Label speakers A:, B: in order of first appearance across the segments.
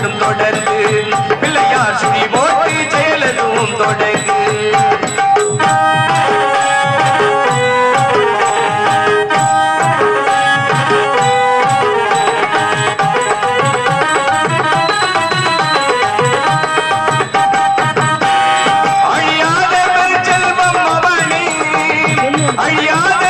A: ஓடும் தொடர்ந்து பிள்ளையார் சுடி போட்டு செயலதும் தொடங்கு. அழியாத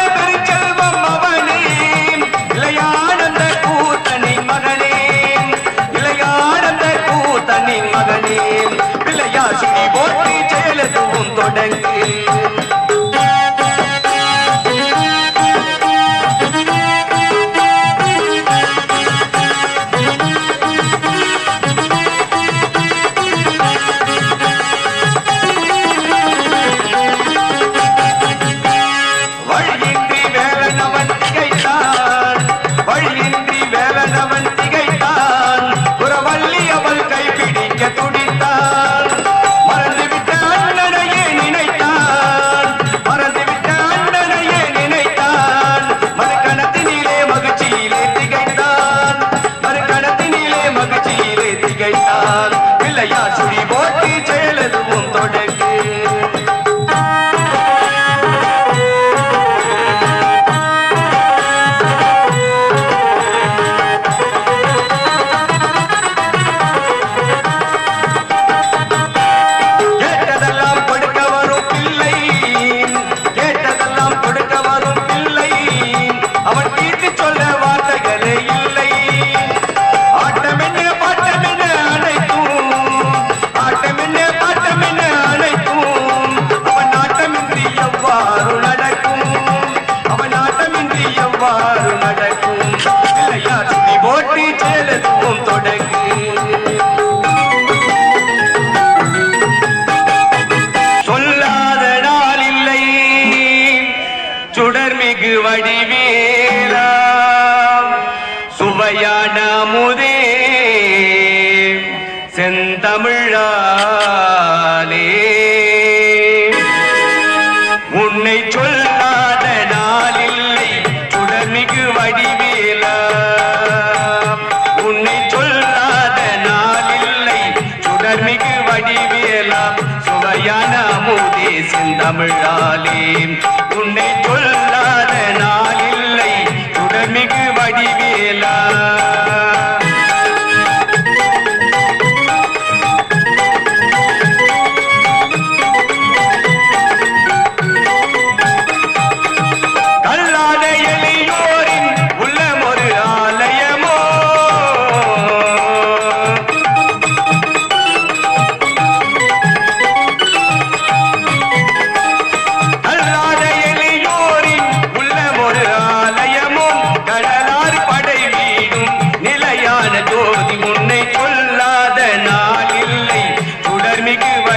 A: திருவடிவேலா சுவையான முதே செந்தமிழாலே. உன்னை சொல்லாத நாளில்லை சுடமிகு வடிவேலா. உன்னை சொல்லாத நாளில்லை சுடமிகு வடிவேலா. சுவையான முதே செந்தமிழாலே.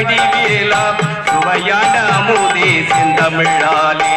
A: வடிவேலாம் சுவையான அமுதே செந்தமிழாலே.